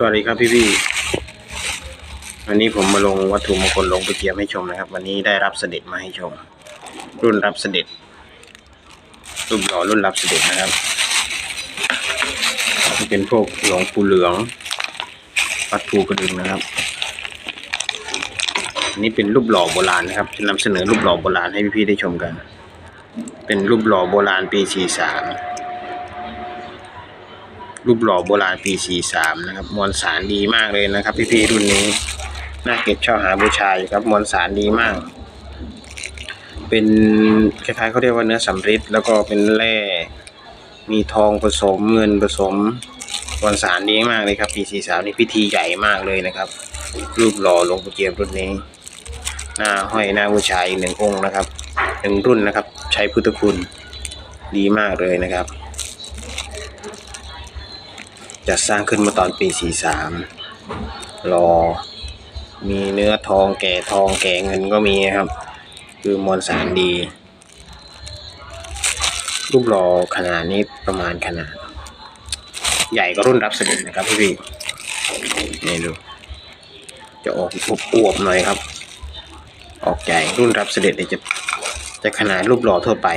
สวัสดีครับพี่พี่วันนี้ผมมาลงวัตถุมงคลลงไปเกียมให้ชมนะครับ วันนี้ได้รับเสด็จมาให้ชม รุ่นรับเสด็จรูปหล่อรุ่นรับเสด็จนะครับ เป็นพวกหลวงปู่เหลืองวัดภูกระดึงนะครับอันนี้เป็นรูปหล่อโบราณนะครับจะนำเสนอรูปหล่อโบราณให้พี่ๆได้ชมกัน เป็นรูปหล่อโบราณปี 43 รูปหล่อโบราณปี 43 นะครับ มวลสารดีมากเลยนะครับ พี่ๆรุ่นนี้ น่าเก็บเช่าหาบูชาอยู่ครับ มวลสารดีมาก เป็นคล้ายๆเขาเรียกว่าเนื้อสำริดแล้วก็เป็นแร่ มีทองผสมเงินผสมมวลสารดีมากเลยครับปี 43 นี่พิธีใหญ่มากเลยนะครับ รูปหล่อหลวงปู่เจียมรุ่นนี้ หน้าห้อยหน้าบูชาอีกหนึ่งองค์นะครับหนึ่งรุ่นนะครับ ใช้พุทธคุณดีมากเลยนะครับ จะสร้างขึ้นมาตอนปี 43 รอ มีเนื้อทองแก่ทองแก่เงินก็มีครับ คือมวลสารดี รูปหล่อขนาดนี้ประมาณขนาด ใหญ่ก็รุ่นรับเสด็จนะครับพี่พี่ๆนี่ดู จะออกอวบๆหน่อยครับ ออกใหญ่รุ่นรับเสด็จเนี่ยจะจะขนาดรูปหล่อทั่วไป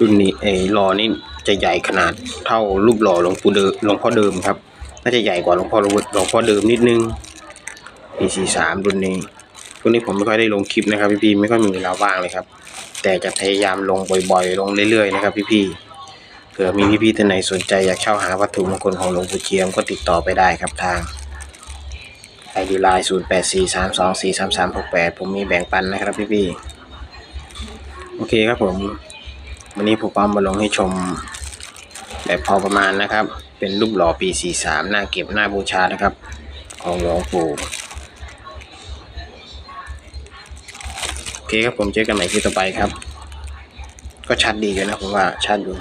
รุ่นนี้ไอ้หล่อนี่ จะใหญ่ขนาดเท่ารูปหล่อหลวงปู่เดิมหลวงพ่อเดิมครับน่าจะใหญ่กว่าหลวงพ่อหลวงพ่อเดิมนิดนึงปีสี่สามรุ่นนี้รุ่นนี้ผมไม่ค่อยได้ลงคลิปนะครับ พี่ๆไม่ค่อยมีเวลาว่างเลยครับ แต่จะพยายามลงบ่อยๆ ลงเรื่อยๆนะครับ พี่ๆเผื่อมีพี่ๆท่านไหนสนใจอยากเช่าหาวัตถุมงคลของหลวงปู่เจียมก็ติดต่อไปได้ครับทางไอดีไลน์ศูนย์แปดสี่สามสองสี่สามสามหกแปดผมมีแบ่งปันนะครับพี่ๆโอเคครับผม วันนี้ผมเอามาลงให้ชม แบบพอประมาณนะครับ เป็นรูปหล่อปี 43 หน้าเก็บหน้าบูชานะครับ ของหลวงปู่โอเคครับผมเจอกันใหม่ที่ต่อไปครับ ก็ชัดดีอยู่นะผมว่าชัดอยู่